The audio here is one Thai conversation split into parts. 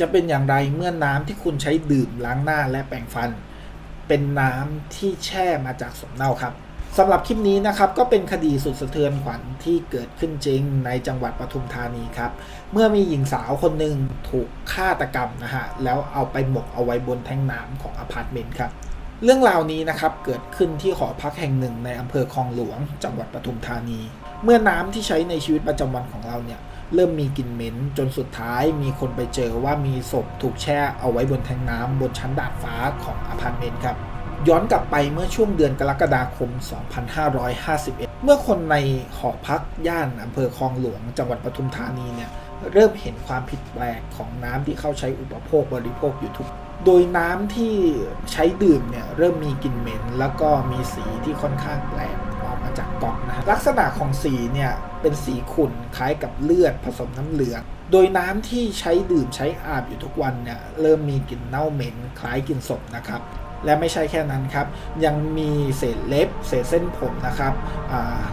จะเป็นอย่างไรเมื่อน้ำที่คุณใช้ดื่มล้างหน้าและแปรงฟัน เป็นน้ำที่แช่มาจากศพเน่าครับสำหรับคลิปนี้นะครับก็เป็นคดีสุดสะเทือนขวัญที่เกิดขึ้นจริงในจังหวัดปทุมธานีครับ เมื่อมีหญิงสาวคนหนึ่งถูกฆาตกรรมนะฮะแล้วเอาไปหมกเอาไว้บนแท่งน้ำของอพาร์ตเมนต์ครับ เรื่องราวนี้นะครับเกิดขึ้นที่หอพักแห่งหนึ่งในอำเภอคลองหลวง จังหวัดปทุมธานี เมื่อน้ำที่ใช้ในชีวิตประจำวันของเราเนี่ย เริ่มมีกลิ่นเหม็นจนสุดท้ายมีคนไปเจอว่ามีศพถูกแช่เอาไว้บนแทงน้ำบนชั้นดาดฟ้าของอพาร์ตเมนต์ครับย้อนกลับไปเมื่อช่วงเดือนกรกฎาคม 2551 เมื่อคนในหอพักย่านอำเภอคลองหลวงจังหวัดปทุมธานีเนี่ยเริ่มเห็นความผิดแปลกของน้ำที่เข้าใช้อุปโภคบริโภคอยู่ทุก โดยน้ำที่ใช้ดื่มเนี่ยเริ่มมีกลิ่นเหม็น แล้วก็มีสีที่ค่อนข้างแปลกออกม จากก๊อกนะลักษณะของสีเนี่ยเป็นสีขุ่นคล้ายกับเลือดผสมน้ำเหลือง โดยน้ำที่ใช้ดื่มใช้อาบอยู่ทุกวันเนี่ยเริ่มมีกลิ่นเน่าเหม็นคล้ายกลิ่นศพนะครับ และไม่ใช่แค่นั้นครับ ยังมีเศษเล็บ เศษเส้นผมนะครับ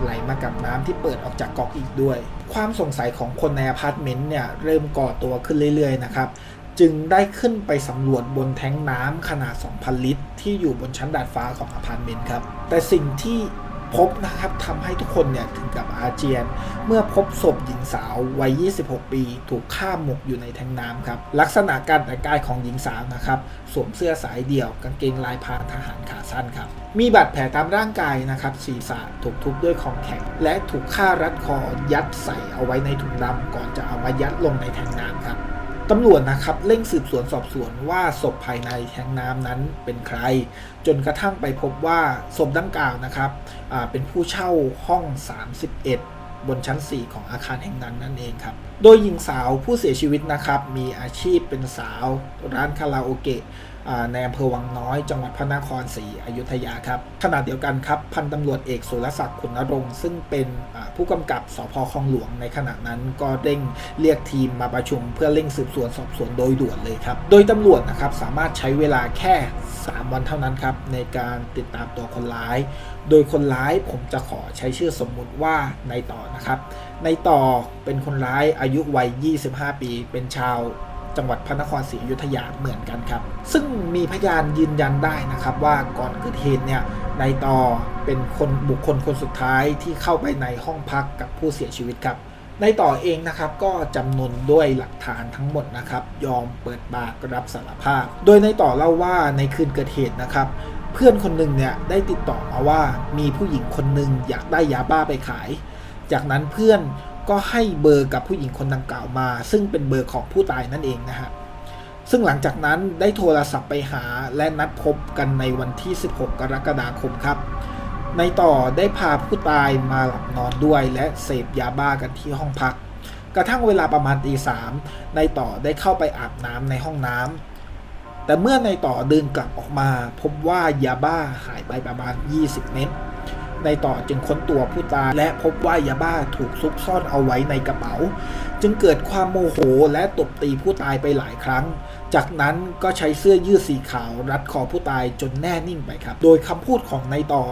ไหลมากับน้ำที่เปิดออกจากก๊อกอีกด้วย ความสงสัยของคนในอพาร์ตเมนต์เนี่ยเริ่มก่อตัวขึ้นเรื่อยๆนะครับจึงได้ขึ้นไปสำรวจบนแท้งน้ำขนาด 2,000 ลิตร ที่อยู่บนชั้นดาดฟ้าของอพาร์ตเมนต์ครับ แต่สิ่งที่ พบนะครับทำให้ทุกคนเนี่ยถึงกับอาเจียน เมื่อพบศพหญิงสาววัย 26 ปี ถูกฆ่าหมกอยู่ในแทงน้ำครับ ลักษณะการแต่งกายของหญิงสาวนะครับ สวมเสื้อสายเดี่ยว กางเกงลายพรางทหารขาสั้นครับ มีบาดแผลตามร่างกายนะครับศีรษะถูกทุบด้วยของแข็ง และถูกฆ่ารัดคอยัดใส่เอาไว้ในถุงดำก่อนจะเอามายัดลงในแทงน้ำครับ ตำรวจนะครับเร่งสืบสวนสอบสวนว่าศพภายในแทงน้ำนั้นเป็นใคร จนกระทั่งไปพบว่าศพดังกล่าวนะครับเป็นผู้เช่าห้อง 31 บนชั้น 4 ของอาคารแห่งนั้นนั่นเองครับ โดยหญิงสาวผู้เสียชีวิตนะครับมีอาชีพเป็นสาวร้านคาราโอเกะ ในอำเภอวังน้อย จังหวัดพระนครศรีอยุธยาครับขณะเดียวกันครับ พันตำรวจเอกสุรศักดิ์ขุนนรงค์ซึ่งเป็นผู้กำกับสพคลองหลวงในขณะนั้นก็เร่งเรียกทีมมาประชุม เพื่อเร่งสืบสวนสอบสวนโดยด่วนเลยครับ โดยตำรวจนะครับสามารถใช้เวลาแค่ 3 วันเท่านั้นครับในการติดตามตัวคนร้าย โดยคนร้ายผมจะขอใช้ชื่อสมมุติว่าในต่อนะครับในต่อเป็นคนร้ายอายุวัย 25 ปี เป็นชาว จังหวัดพระนครศรีอยุธยาเหมือนกันครับ ซึ่งมีพยานยืนยันได้นะครับว่าก่อนเกิดเหตุเนี่ยในต่อเป็นคนบุคคลคนสุดท้ายที่เข้าไปในห้องพักกับผู้เสียชีวิตครับในต่อเองนะครับก็จำนวนด้วยหลักฐานทั้งหมดนะครับ ยอมเปิดปากรับสารภาพ โดยในต่อเล่าว่าในคืนเกิดเหตุนะครับ เพื่อนคนหนึ่งเนี่ยได้ติดต่อมาว่ามีผู้หญิงคนหนึ่งอยากได้ยาบ้าไปขาย จากนั้นเพื่อน ก็ให้เบอร์กับผู้หญิงคนดังกล่าวมา ซึ่งเป็นเบอร์ของผู้ตายนั่นเองนะฮะซึ่งหลังจากนั้นได้โทรศัพท์ไปหาและนัดพบกันในวันที่ 16 กรกฎาคมครับ ในต่อได้พาผู้ตายมาหลับนอนด้วยและเสพยาบ้ากันที่ห้องพัก กระทั่งเวลาประมาณตีสามในต่อได้เข้าไปอาบน้ำในห้องน้ำแต่เมื่อในต่อเดินกลับออกมา พบว่ายาบ้าหายไปประมาณ 20 เม็ด ในต่อจึงค้นตัวผู้ตายและพบว่ายาบ้าถูกซุกซ่อนเอาไว้ในกระเป๋า จึงเกิดความโมโหและตบตีผู้ตายไปหลายครั้ง จากนั้นก็ใช้เสื้อยืดสีขาวรัดคอผู้ตายจนแน่นิ่งไปครับ โดยคำพูดของในต่อ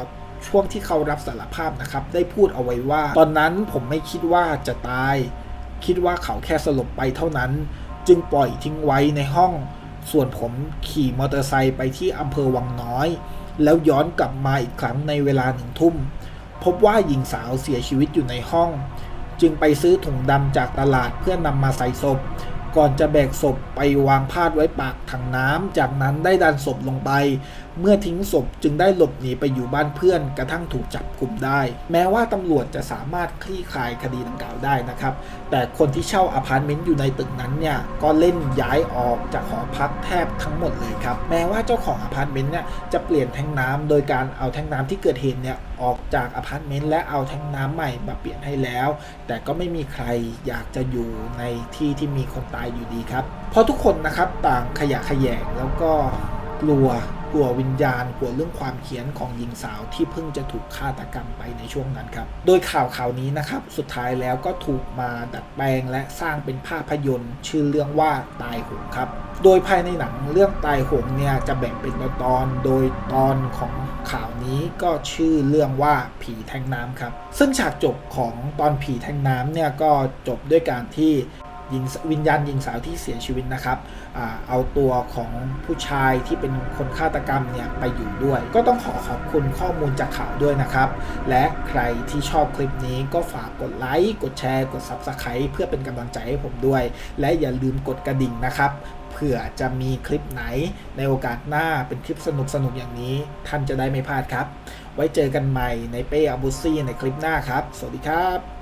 ช่วงที่เขารับสารภาพนะครับ ได้พูดเอาไว้ว่า ตอนนั้นผมไม่คิดว่าจะตาย คิดว่าเขาแค่สลบไปเท่านั้น จึงปล่อยทิ้งไว้ในห้อง ส่วนผมขี่มอเตอร์ไซค์ไปที่อำเภอวังน้อย แล้วย้อนกลับมาอีกครั้งในเวลาหนึ่งทุ่ม พบว่าหญิงสาวเสียชีวิตอยู่ในห้อง จึงไปซื้อถุงดำจากตลาดเพื่อนำมาใส่ศพ ก่อนจะแบกศพไปวางพาดไว้ปากถังน้ำ จากนั้นได้ดันศพลงไป เมื่อทิ้งศพจึงได้หลบหนีไปอยู่บ้านเพื่อนกระทั่งถูกจับกลุ่มได้ แม้ว่าตำรวจจะสามารถคลี่คลายคดีดังกล่าวได้นะครับ แต่คนที่เช่าอพาร์ตเมนต์อยู่ในตึกนั้นเนี่ย ก็เล่นย้ายออกจากหอพักแทบทั้งหมดเลยครับ แม้ว่าเจ้าของอพาร์ตเมนต์เนี่ยจะเปลี่ยนแทงน้ำโดยการเอาแทงน้ำที่เกิดเหตุเนี่ยออกจากอพาร์ตเมนต์และเอาแทงน้ำใหม่มาเปลี่ยนให้แล้ว แต่ก็ไม่มีใครอยากจะอยู่ในที่ที่มีคนตายอยู่ดีครับ เพราะทุกคนนะครับต่างขยะขยงแล้วก็กลัวกลัววิญญาณกลัวเรื่องความเขียนของหญิงสาวที่เพิ่งจะถูกฆาตกรรมไปในช่วงนั้นครับ โดยข่าวข่าวนี้นะครับ สุดท้ายแล้วก็ถูกมาดัดแปลงและสร้างเป็นภาพยนตร์ชื่อเรื่องว่าตายหงครับ โดยภายในหนังเรื่องตายหงเนี่ยจะแบ่งเป็นตอนโดยตอนของข่าวนี้ก็ชื่อเรื่องว่าผีแทงน้ำครับ ซึ่งฉากจบของตอนผีแทงน้ำเนี่ยก็จบด้วยการที่ หญิงวิญญาณหญิงสาวที่เสียชีวิตนะครับอเอาตัวของผู้ชายที่เป็นคนฆาตกรรมเนี่ยไปอยู่ด้วย ก็ต้องขอขอบคุณข้อมูลจากข่าวด้วยนะครับ และใครที่ชอบคลิปนี้ก็ฝากกดไลค์กดแชร์ กด Subscribe เพื่อเป็นกำลังใจให้ผมด้วย และอย่าลืมกดกระดิ่งนะครับเผื่อจะมีคลิปไหนในโอกาสหน้าเป็นคลิปสนุกๆอย่างนี้ ท่านจะได้ไม่พลาดครับ ไว้เจอกันใหม่ในเป้อาบูซี่ในคลิปหน้าครับ สวัสดีครับ